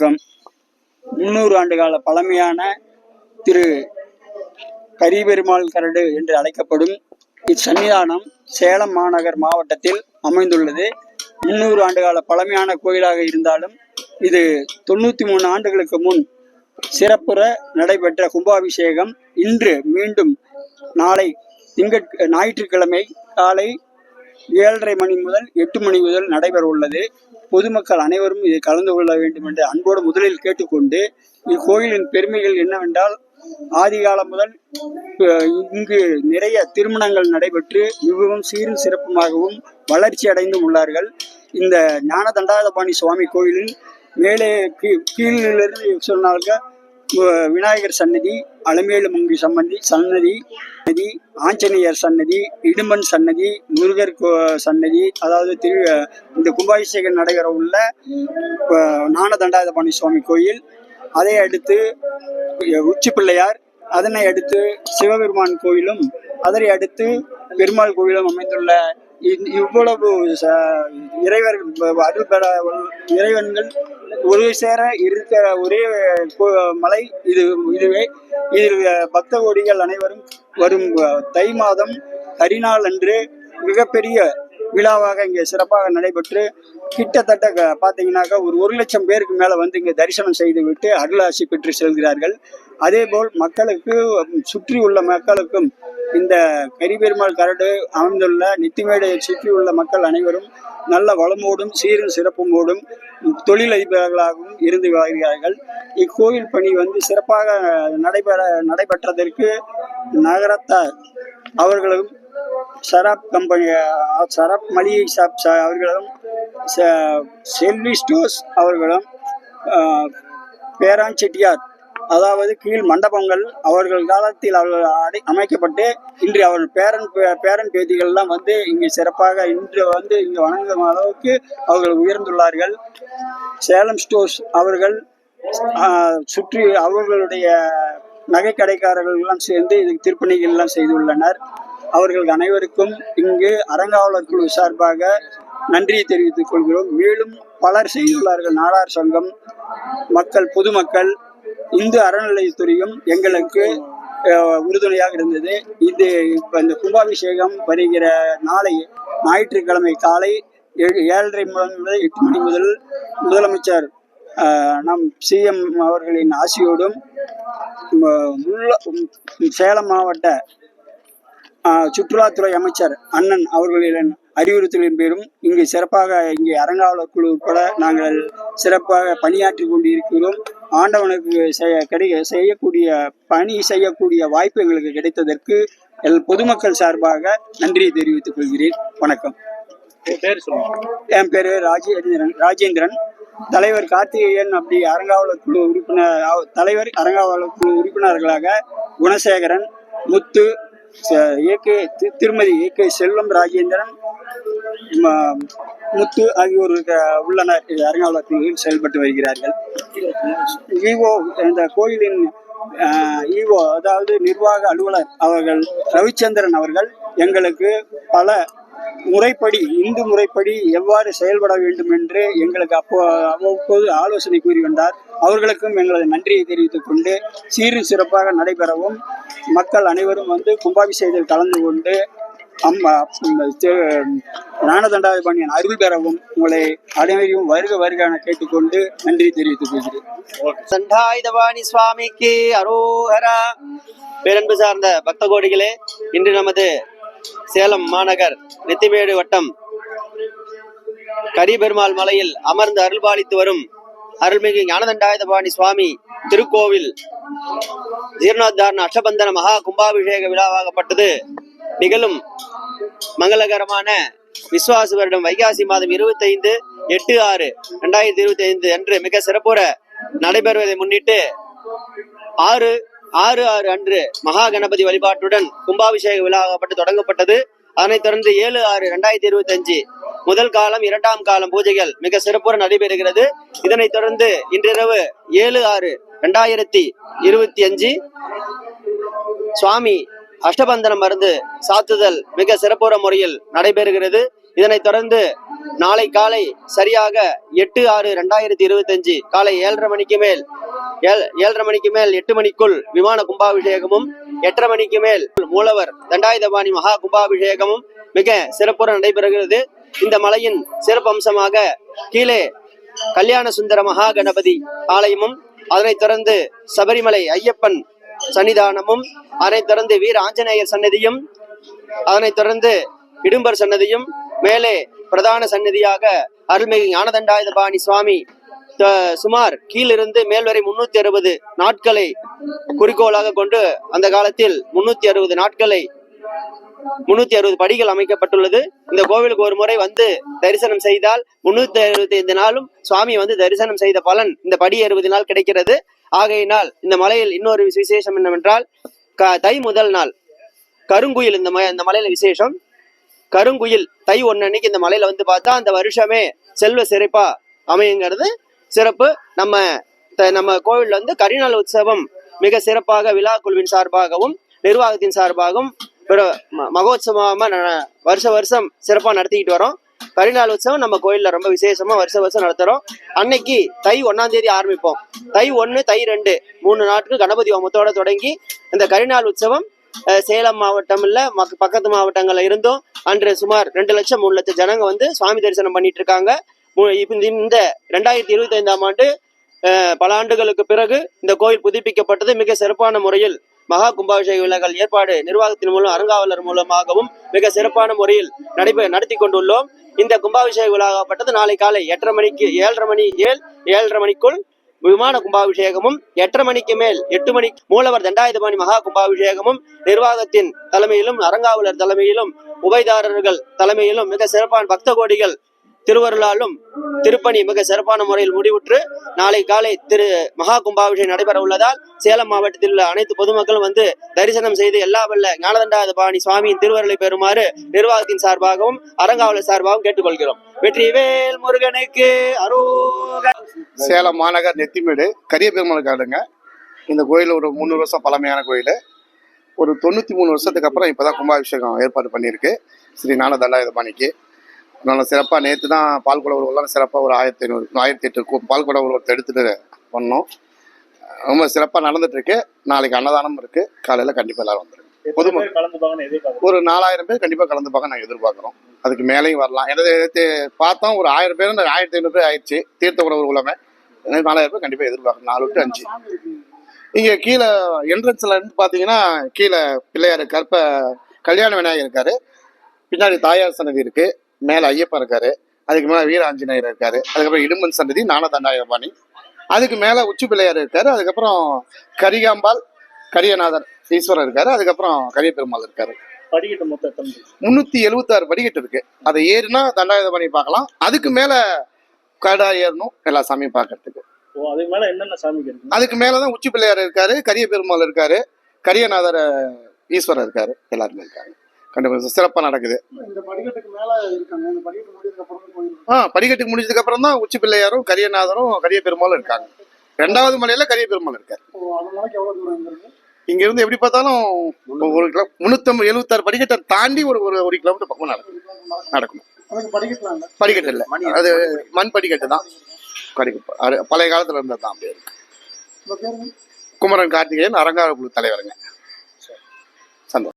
வணக்கம். முன்னூறு ஆண்டுகால பழமையான திரு கரிபெருமாள் கரடு என்று அழைக்கப்படும் இச்சன்னிதானம் சேலம் மாநகர் மாவட்டத்தில் அமைந்துள்ளது. முன்னூறு ஆண்டுகால பழமையான கோயிலாக இருந்தாலும் இது தொண்ணூற்றி மூணு ஆண்டுகளுக்கு முன் சிறப்புற நடைபெற்ற கும்பாபிஷேகம். இன்று மீண்டும் நாளை திங்கட் ஞாயிற்றுக்கிழமை காலை ஏழரை மணி முதல் எட்டு மணி முதல் நடைபெற உள்ளது பொதுமக்கள் அனைவரும் இதை கலந்து கொள்ள வேண்டும் என்று அன்போடு முதலில் கேட்டுக்கொண்டு இக்கோயிலின் பெருமைகள் என்னவென்றால் ஆதிகாலம் முதல் இங்கு நிறைய திருமணங்கள் நடைபெற்று மிகவும் சீரும் சிறப்புமாகவும் வளர்ச்சி அடைந்தும் உள்ளார்கள். இந்த ஞான தண்டாதபாணி சுவாமி கோயிலில் மேலே கீழிலிருந்து சொன்னார்கள் விநாயகர் சன்னதி அலமேலு மங்கி சம்மந்தி சன்னதி நதி ஆஞ்சநேயர் சன்னதி இடுமன் சன்னதி முருகர் கோ- சன்னதி அதாவது திரு இந்த கும்பாபிஷேகம் நடைபெற உள்ள நானதண்டாயுதபாணி சுவாமி கோயில். அதை அடுத்து உச்சி பிள்ளையார் அதனை அடுத்து சிவபெருமான் கோயிலும் அதனை அடுத்து பெருமாள் கோயிலும் அமைந்துள்ள இவ்வளவு ச- அருள் பெற இறைவன்கள் ஒரு சேர இருக்கிற ஒரே மலை இது இதுவே. இதில் பக்த கோடிகள் அனைவரும் வரும் தை மாதம் கரிநாள் அன்று மிகப்பெரிய விழாவாக இங்கே சிறப்பாக நடைபெற்று கிட்டத்தட்ட பார்த்தீங்கன்னாக்கா ஒரு ஒரு லட்சம் பேருக்கு மேலே வந்து இங்கே தரிசனம் செய்துவிட்டு அருளாசி பெற்று செல்கிறார்கள். அதேபோல் மக்களுக்கு சுற்றி உள்ள மக்களுக்கும் இந்த கரிபெருமாள் கரடு அமைந்துள்ள நித்திமேடையை சுற்றியுள்ள மக்கள் அனைவரும் நல்ல வளமோடும் சீரும் சிறப்புமோடும் தொழிலதிபர்களாகவும் இருந்து வருகிறார்கள். இக்கோயில் பணி வந்து சிறப்பாக நடைபெற நடைபெற்றதற்கு நகரத்தார் அவர்களும் சராப் கம்பெனி சராப் மளிகை ஷாப் அவர்களும் செல்வி ஸ்டோர்ஸ் அவர்களும் அஹ், பேரான் செட்டியார் அதாவது கீழ் மண்டபங்கள் அவர்கள் காலத்தில் அவர்கள் அடை அமைக்கப்பட்டு இன்று அவர்கள் பேரன் பே- பேரன் பேதிகள்லாம் வந்து இங்கு சிறப்பாக இன்று வந்து இங்கு வணங்கும் அளவுக்கு அவர்கள் உயர்ந்துள்ளார்கள். சேலம் ஸ்டோர்ஸ் அவர்கள் சுற்றி அவர்களுடைய நகைக்கடைக்காரர்கள்லாம் எல்லாம் சேர்ந்து இதுக்கு திருப்பணிகள் எல்லாம் செய்துள்ளனர். அவர்கள் அனைவருக்கும் இங்கு அறங்காவலர் குழு சார்பாக நன்றியை தெரிவித்துக் கொள்கிறோம். மேலும் பலர் செய்துள்ளார்கள். நாடார் சங்கம் மக்கள் பொதுமக்கள் இந்து அறநிலையத்துறையும் எங்களுக்கு உறுதுணையாக இருந்தது. இது இப்ப இந்த கும்பாபிஷேகம் வருகிற நாளை ஞாயிற்றுக்கிழமை காலை ஏழு ஏழரை முதல் எட்டு மணி முதல் முதலமைச்சர் நம் சிஎம் அவர்களின் ஆசியோடும் சேலம் மாவட்ட சுற்றுலாத்துறை அமைச்சர் அண்ணன் அவர்களின் அறிவுறுத்தலின் பேரும் இங்கு சிறப்பாக இங்கே அறங்காவலர் குழு உட்பட நாங்கள் சிறப்பாக பணியாற்றி கொண்டிருக்கிறோம். ஆண்டவனுக்கு செய்ய கிடை செய்யக்கூடிய பணி செய்யக்கூடிய வாய்ப்பு எங்களுக்கு கிடைத்ததற்கு பொதுமக்கள் சார்பாக நன்றியை தெரிவித்துக் கொள்கிறேன். வணக்கம். என் பேரு ராஜேந்திரன் ராஜேந்திரன். தலைவர் கார்த்திகேயன் அப்படி அறங்காவலர் குழு உறுப்பினர் தலைவர் அறங்காவலர் குழு உறுப்பினர்களாக குணசேகரன் முத்து ஏகே திருமதி ஏகே செல்வம் ராஜேந்திரன் முத்து ஆகியோர் உள்ளனர். இது செயல்பட்டு வருகிறார்கள். ஈவோ இந்த கோயிலின் ஈஓ ஈவோ அதாவது நிர்வாக அலுவலர் அவர்கள் ரவிச்சந்திரன் அவர்கள் எங்களுக்கு பல முறைப்படி இந்து முறைப்படி எவ்வாறு செயல்பட வேண்டும் என்று எங்களுக்கு அப்போ அவ்வப்போது ஆலோசனை கூறி வந்தார். அவர்களுக்கும் எங்களது நன்றியை தெரிவித்துக் கொண்டு சீரும் சிறப்பாக நடைபெறவும் மக்கள் அனைவரும் வந்து கும்பாபிஷேகத்தில் கலந்து கொண்டு அம்மா இந்த அருள் பெறவும் உங்களை அனைவரையும் வருக வருக என கேட்டுக்கொண்டு நன்றி தெரிவித்துக் கொள்கிறேன். தண்டாயுதபாணி சுவாமிக்கு அரோகரா பேரன்பு சார்ந்த பக்த கோடிகளே இன்று நமது சேலம் மாநகர் நெத்திமேடு வட்டம் கரிபெருமாள் மலையில் அமர்ந்து அருள்பாலித்து வரும் அருள்மிகு ஞானதண்டாயுதபாணி சுவாமி திருக்கோவில் ஜீர்ணோத்தாரண அஷ்டபந்தன மகா கும்பாபிஷேக விழாவாகப்பட்டது. நிகழும் மங்களகரமான விஸ்வாச வருடம் வைகாசி மாதம் இருபத்தி ஐந்து எட்டு ஆறு ரெண்டாயிரத்தி இருபத்தி ஐந்து அன்று மிக சிறப்புற நடைபெறுவதை முன்னிட்டு ஆறு ஆறு ஆறு அன்று மகா கணபதி வழிபாட்டுடன் கும்பாபிஷேக விழாவாகப்பட்டு தொடங்கப்பட்டது. அதனைத் தொடர்ந்து ஏழு ஆறு ரெண்டாயிரத்தி இருபத்தி அஞ்சு முதல் காலம் இரண்டாம் காலம் பூஜைகள் மிக சிறப்புற நடைபெறுகிறது. இதனைத் தொடர்ந்து இன்றிரவு ஏழு ஆறு ரெண்டாயிரத்தி இருபத்தி அஞ்சு சுவாமி அஷ்டபந்தன மருந்து சாத்துதல் மிக சிறப்புற முறையில் நடைபெறுகிறது. இதனைத் தொடர்ந்து நாளை காலை சரியாக எட்டு ஆறு ரெண்டாயிரத்தி இருபத்தஞ்சு காலை ஏழரை மணிக்கு மேல் ஏழ் ஏழரை மணிக்கு மேல் எட்டு மணிக்குள் விமான கும்பாபிஷேகமும் எட்டரை மணிக்கு மேல் மூலவர் தண்டாயுதபாணி மகா கும்பாபிஷேகமும் மிக சிறப்புற நடைபெறுகிறது. இந்த மலையின் சிறப்பம்சமாக கீழே கல்யாண சுந்தர மகா கணபதி ஆலயமும் அதனைத் தொடர்ந்து சபரிமலை ஐயப்பன் சன்னிதானமும் அதனைத் தொடர்ந்து வீர ஆஞ்சநேயர் சன்னதியும் அதனைத் தொடர்ந்து இடும்பர் சன்னதியும் மேலே பிரதான சன்னதியாக அருள்மிகு ஞானதண்டாயுதபாணி சுவாமி சுமார் கீழிருந்து மேல் வரை முன்னூத்தி அறுபது நாட்களை குறிக்கோளாக கொண்டு அந்த காலத்தில் முன்னூத்தி அறுபது நாட்களை முன்னூத்தி அறுபது படிகள் அமைக்கப்பட்டுள்ளது. இந்த கோவிலுக்கு ஒரு முறை வந்து தரிசனம் செய்தால் முன்னூத்தி அறுபத்தி ஐந்து நாளும் சுவாமி வந்து தரிசனம் செய்த பலன் இந்த படி அறுபது நாள் கிடைக்கிறது. ஆகையினால் இந்த மலையில் இன்னொரு விசேஷம் என்னவென்றால் க- தை முதல் நாள். கருங்குயில் இந்த ம இந்த மலையில விசேஷம். கருங்குயில் தை ஒன்று அன்னைக்கு இந்த மலையில வந்து பார்த்தா அந்த வருஷமே செல்வ சிறப்பா அமையுங்கிறது சிறப்பு. நம்ம த- நம்ம கோவில்ல வந்து கரிநாள் உற்சவம் மிக சிறப்பாக விழா குழுவின் சார்பாகவும் நிர்வாகத்தின் சார்பாகவும் பிற ம- மகோத்சவமா ந- வருஷ வருஷம் சிறப்பா நடத்திக்கிட்டு வரோம். கரிநாள் உற்சவம் நம்ம கோயில்ல ரொம்ப விசேஷமா வருஷ வருஷம் நடத்துகிறோம் அன்னைக்கு தை ஒன்றாம் தேதி ஆரம்பிப்போம். தை ஒன்னு தை ரெண்டு மூணு நாட்கள் கணபதி ஹோமத்தோட தொடங்கி இந்த கரிநாள் உற்சவம் சேலம் மாவட்டம் இல்ல மக்க- பக்கத்து மாவட்டங்கள்ல இருந்தும் அன்று சுமார் ரெண்டு லட்சம் மூணு லட்சம் ஜனங்க வந்து சுவாமி தரிசனம் பண்ணிட்டு இருக்காங்க. இந்த- ரெண்டாயிரத்தி இருபத்தி ஐந்தாம் ஆண்டு பல ஆண்டுகளுக்கு பிறகு இந்த கோயில் புதுப்பிக்கப்பட்டது மிக சிறப்பான முறையில் மகா கும்பாபிஷேக விழாக்கள் ஏற்பாடு நிர்வாகத்தின் மூலம் அரங்காவலர் மூலமாகவும் மிக சிறப்பான முறையில் நடைபெ நடத்தி கொண்டுள்ளோம் இந்த கும்பாபிஷேக விழாவாகப்பட்டது நாளை காலை எட்டரை மணிக்கு ஏழரை மணி ஏழ் ஏழரை மணிக்குள் விமான கும்பாபிஷேகமும் எட்டரை மணிக்கு மேல் எட்டு மணி மூலவர் தண்டாயுதபாணி மகா கும்பாபிஷேகமும் நிர்வாகத்தின் தலைமையிலும் அரங்காவலர் தலைமையிலும் உபயதாரர்கள் தலைமையிலும் மிக சிறப்பான பக்த கோடிகள் திருவருளாலும் திருப்பணி மிக சிறப்பான முறையில் முடிவுற்று நாளை காலை திரு மகா கும்பாபிஷேகம் நடைபெற உள்ளதால் சேலம் மாவட்டத்தில் உள்ள அனைத்து பொதுமக்களும் வந்து தரிசனம் செய்து எல்லா வல்ல ஞானதண்டாயுதபாணி சுவாமியின் திருவருளை பெறுமாறு நிர்வாகத்தின் சார்பாகவும் அறங்காவலர் சார்பாகவும் கேட்டுக்கொள்கிறோம். வெற்றிவேல் முருகனுக்கு அரோக சேலம் மாநகர் நெத்திமேடு கரிய பெருமாள் காடுங்க இந்த கோயில் ஒரு முந்நூறு வருஷம் பழமையான கோயில். ஒரு தொண்ணூற்றி மூணு வருஷத்துக்கு அப்புறம் இப்போ தான் கும்பாபிஷேகம் ஏற்பாடு பண்ணியிருக்கு. ஸ்ரீ ஞான தண்டாயுதபாணிக்கு நல்ல சிறப்பாக நேற்று தான் பால் குட உருவெல்லாம் சிறப்பாக ஒரு ஆயிரத்தி ஐநூறு ஆயிரத்தி எட்டு பால் குட உருவத்தை எடுத்துட்டு பண்ணோம் ரொம்ப சிறப்பாக நடந்துட்டுருக்கு நாளைக்கு அன்னதானம் இருக்குது காலையில் கண்டிப்பாக எல்லாரும் வந்துருங்க. பொதுமக்கள் ஒரு நாலாயிரம் பேர் கண்டிப்பாக கலந்துப்பாங்க நாங்கள் எதிர்பார்க்குறோம். அதுக்கு மேலேயும் வரலாம். எனது பார்த்தோம் ஒரு ஆயிரம் பேர் இந்த ஆயிரத்தி ஐநூறு பேர் ஆயிடுச்சு. தீர்த்த உணவு உள்ளமே நாலாயிரம் பேர் கண்டிப்பாக எதிர்பார்க்கணும் நாலு டு அஞ்சு. இங்கே கீழே என்ட்ரன்ஸ்ல இருந்து பார்த்தீங்கன்னா கீழே பிள்ளையார் இப்போ கல்யாண விநாயகர் இருக்காரு. பின்னாடி தாயார் சன்னதி இருக்கு. மேலே ஐயப்பன் இருக்காரு. அதுக்கு மேலே வீர ஆஞ்சநேயர் இருக்காரு. அதுக்கப்புறம் இடும்பன் சன்னதி ஞானதண்டாயுதபாணி அதுக்கு மேலே உச்சி பிள்ளையார் இருக்காரு. அதுக்கப்புறம் கரிகாம்பாள் கரியநாதர் ஈஸ்வரர் இருக்காரு. அதுக்கப்புறம் கரிய பெருமாள் இருக்காரு. படிக்கட்டு மொத்தம்? முன்னூத்தி எழுபத்தாறு படிக்கட்டு இருக்கு. அதை ஏறினா தண்டாயுதபாணி பார்க்கலாம். அதுக்கு மேல கடா ஏறணும். எல்லா சாமியும் பார்க்கறதுக்கு. அதுக்கு மேல என்னென்ன இருக்கு அதுக்கு மேலதான் உச்சி பிள்ளையார் இருக்காரு கரிய பெருமாள் இருக்காரு கரியநாதர் ஈஸ்வரர் இருக்காரு. எல்லாருமே இருக்காங்க. கண்டிப்பா சிறப்பா நடக்குது. ஆ படிக்கட்டுக்கு முடிஞ்சதுக்கு அப்புறம் தான் உச்சி பிள்ளையாரும் கரியநாதரும் கரிய பெருமாளும் இருக்காங்க. ரெண்டாவது மலையில கரிய பெருமாள் இருக்காரு இங்க இருந்து எப்படி பார்த்தாலும் ஒரு கிலோ முன்னூத்தி எழுபத்தாறு படிக்கட்டை தாண்டி ஒரு ஒரு ஒரு கிலோமீட்டர் பக்கம் நடக்கும். இல்ல? படிக்கட்டு இல்லை. அது மண் படிக்கட்டு தான். பழைய காலத்துல இருந்தது தான் அப்படியே இருக்கு. குமரன் கார்த்திகேயன் அரங்கார குழு தலைவருங்க.